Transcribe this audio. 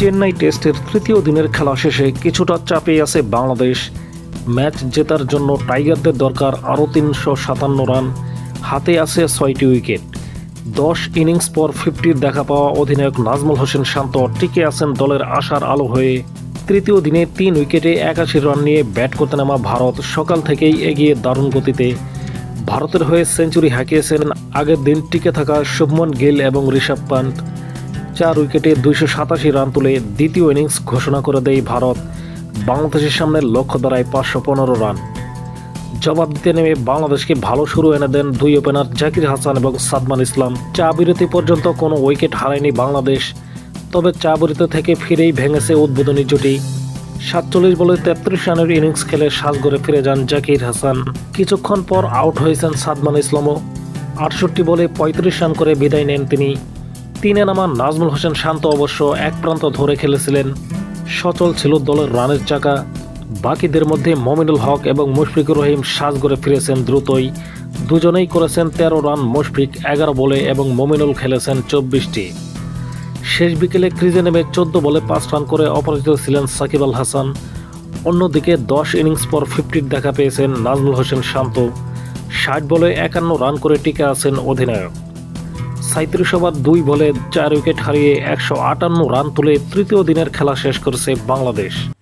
চেন্নাই টেস্টের তৃতীয় দিনের খেলা শেষে কিছুটা চাপে আছে বাংলাদেশ। ম্যাচ জেতার জন্য টাইগারদের দরকার আরও তিনশো সাতান্ন রান। হাতে আছে ছয়টি উইকেট। দশ ইনিংস পর ফিফটির দেখা পাওয়া অধিনায়ক নাজমুল হোসেন শান্ত টিকে আছেন দলের আশার আলো হয়ে। তৃতীয় দিনে তিন উইকেটে একাশি রান নিয়ে ব্যাট করতে নামা ভারত সকাল থেকেই এগিয়ে দারুণ গতিতে। ভারতের হয়ে সেঞ্চুরি হাঁকিয়েছেন আগের দিন টিকে থাকা শুভমন গিল এবং ঋষভ পান্ট। চার উইকেটে দুইশো সাতাশি রান তুলে দ্বিতীয় ইনিংস ঘোষণা করে দেয় ভারত। বাংলাদেশের সামনে লক্ষ্য দাঁড়ায় পাঁচশো পনেরো রান। জবাব দিতে নেমে বাংলাদেশকে ভালো শুরু এনে দেন দুই ওপেনার জাকির হাসান এবং সাদমান ইসলাম। চা বিরতি পর্যন্ত কোনো উইকেট হারায়নি বাংলাদেশ, তবে চা বিরতি থেকে ফিরেই ভেঙেছে উদ্বোধনী জুটি। সাতচল্লিশ বলে তেত্রিশ রানের ইনিংস খেলে সাজগড়ে ফিরে যান জাকির হাসান। কিছুক্ষণ পর আউট হয়েছেন সাদমান ইসলামও। আটষট্টি বলে পঁয়ত্রিশ রান করে বিদায় নেন তিনি। তিনে নামা নাজমুল হোসেন শান্ত অবশ্য এক প্রান্ত ধরে খেলেছিলেন। সচল ছিল দলের রানের চাকা। বাকিদের মধ্যে মমিনুল হক এবং মুশফিকুর রহিম সাজগড়ে ফিরেছেন দ্রুতই। দুজনেই করেছেন তেরো রান, মুশফিক এগারো বলে এবং মমিনুল খেলেছেন চব্বিশটি। শেষ বিকেলে ক্রিজে নেমে চোদ্দ বলে পাঁচ রান করে অপরাজিত ছিলেন সাকিব আল হাসান। অন্যদিকে দশ ইনিংস পর ফিফটির দেখা পেয়েছেন নাজমুল হোসেন শান্ত। ষাট বলে একান্ন রান করে টিকে আছেন অধিনায়ক। সাঁত্রিশ ওভার দুই বলে চার উইকেট হারিয়ে একশো আটান্ন রান তুলে তৃতীয় দিনের খেলা শেষ করেছে বাংলাদেশ।